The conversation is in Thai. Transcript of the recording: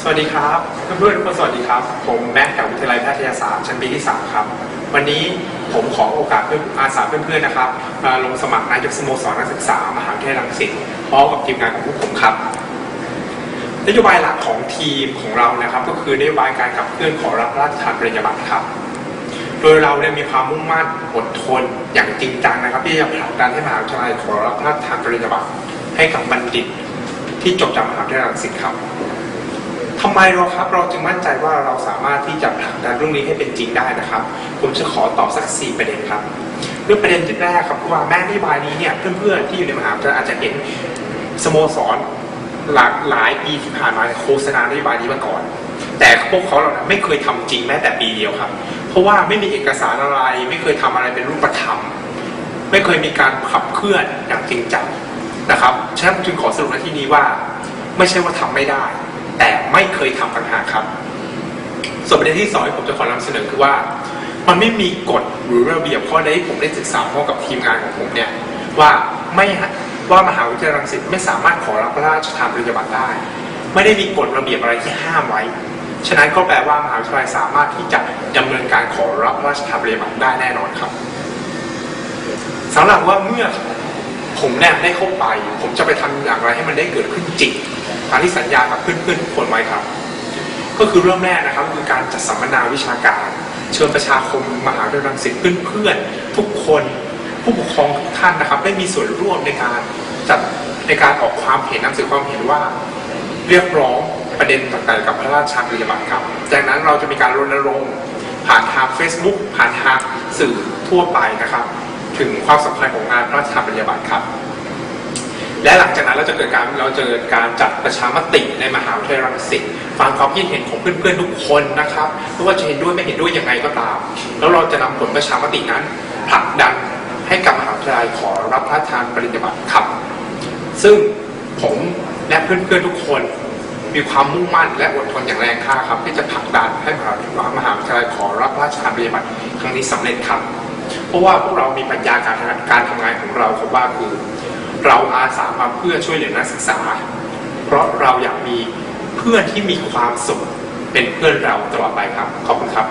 สวัสดีครับเพื่อนๆทุกคนสวัสดีครับ ผมแม็กจากวิทยาลัยแพทยศาสตร์ชั้นปีที่ 3 ครับ วันนี้ผมขอโอกาสเพื่อนอาสาเพื่อนๆนะครับมาลงสมัครนายกสโมสรนักศึกษามหาวิทยาลัยรังสิตพร้อมกับทีมงานของพวกผมครับนโยบายหลักของทีมของเรานะครับ ก็คือนโยบายการขับเคลื่อนขอรับราชทานปริญญาบัตรครับ โดยเราเนี่ยมีความมุ่งมั่นอดทนอย่างจริงจังนะครับ ที่จะผลักดันให้มหาวิทยาลัยขอรับระราชทานปริญญาบัตรให้กับบัณฑิต ที่จบจากมหาวิทยาลัยรังสิตครับ ทำไมเราครับเราจึงมั่นใจว่าเราสามารถที่จะผลักดันเรื่องนี้ให้เป็นจริงได้นะครับ ผมจะขอตอบสักสี่ประเด็นครับเรื่องประเด็นที่แรกครับคือว่าแม่นโยบายนี้เนี่ยเพื่อนๆที่อยู่ในมหาวิทยาลัยอาจจะเห็นสโมสรหลากหลายปีที่ผ่านมาโฆษณานโยบายนี้มาก่อน แต่พวกเขาเรานี่ยไม่เคยทำจริงแม้แต่ปีเดียวครับ เพราะว่าไม่มีเอกสารอะไร ไม่เคยทำอะไรเป็นรูปธรรม ไม่เคยมีการขับเคลื่อนอย่างจริงจังนะครับฉะนั้นจึงขอสรุปในที่นี้ว่า ไม่ใช่ว่าทำไม่ได้ แต่ไม่เคยทำต่างหากครับ ส่วนประเด็นที่สองที่ผมจะขอนำเสนอคือว่า มันไม่มีกฎหรือระเบียบข้อใดที่ผมได้ศึกษาร่วมกับทีมงานของผมเนี่ยว่าไม่ว่ามหาวิทยาลัยรังสิตไม่สามารถขอรับพระราชทานปริญญาบัตรได้ ไม่ได้มีกฎระเบียบอะไรที่ห้ามไว้ ฉะนั้นก็แปลว่ามหาวิทยาลัยสามารถที่จะดำเนินการขอรับพระราชทานปริญญาบัตรได้แน่นอนครับสำหรับว่าเมื่อ ผมเนี่ยได้เข้าไป ผมจะไปทำอย่างไรให้มันได้เกิดขึ้นจริงตามที่สัญญากับเพื่อนๆทุกคนไว้ครับ ก็คือเริ่มแรกนะครับคือการจัดสัมมนาวิชาการ เชิญประชาคมมหาวิทยาลัยรังสิตเพื่อนๆทุกคน ผู้ปกครองทุกท่านนะครับ ได้มีส่วนร่วมในการจัดในการออกความเห็นนังสือความเห็นว่า เรียกร้องประเด็นต่างๆกับพระราชานปริญญาบัตรครับ จากนั้นเราจะมีการรณรงค์ผ่านทาง Facebook ผ่านทางสื่อทั่วไปนะครับ ถึงความสำคัญของงานพระราชทานปริญญาบัตรครับ และหลังจากนั้นเราจะเกิดการเราจะเกิดการจัดประชามติในมหาวิทยาลัยรังสิตฟังความคิดเห็นของเพื่อนๆทุกคนนะครับไม่ว่าจะเห็นด้วยไม่เห็นด้วยยังไงก็ตาม แล้วเราจะนำผลประชามตินั้นผลักดันให้กับมหาวิทยาลัยขอรับพระราชทานปริญญาบัตรครับ ซึ่งผมและเพื่อนๆทุกคนมีความมุ่งมั่นและอดทนอย่างแรงกล้าครับที่จะผลักดันให้มหาวิทยาลัยมหาวิทยาลัยขอรับพระราชทานปริญญาบัตรครั้งนี้สำเร็จครับ เพราะว่าพวกเรามีปัญญาการการทำงานของเราคือว่าคือ เราอาสามาเพื่อช่วยเหลือนักศึกษา เพราะเราอยากมีเพื่อนที่มีความสุขเป็นเพื่อนเราตลอดไปครับ ขอบคุณครับ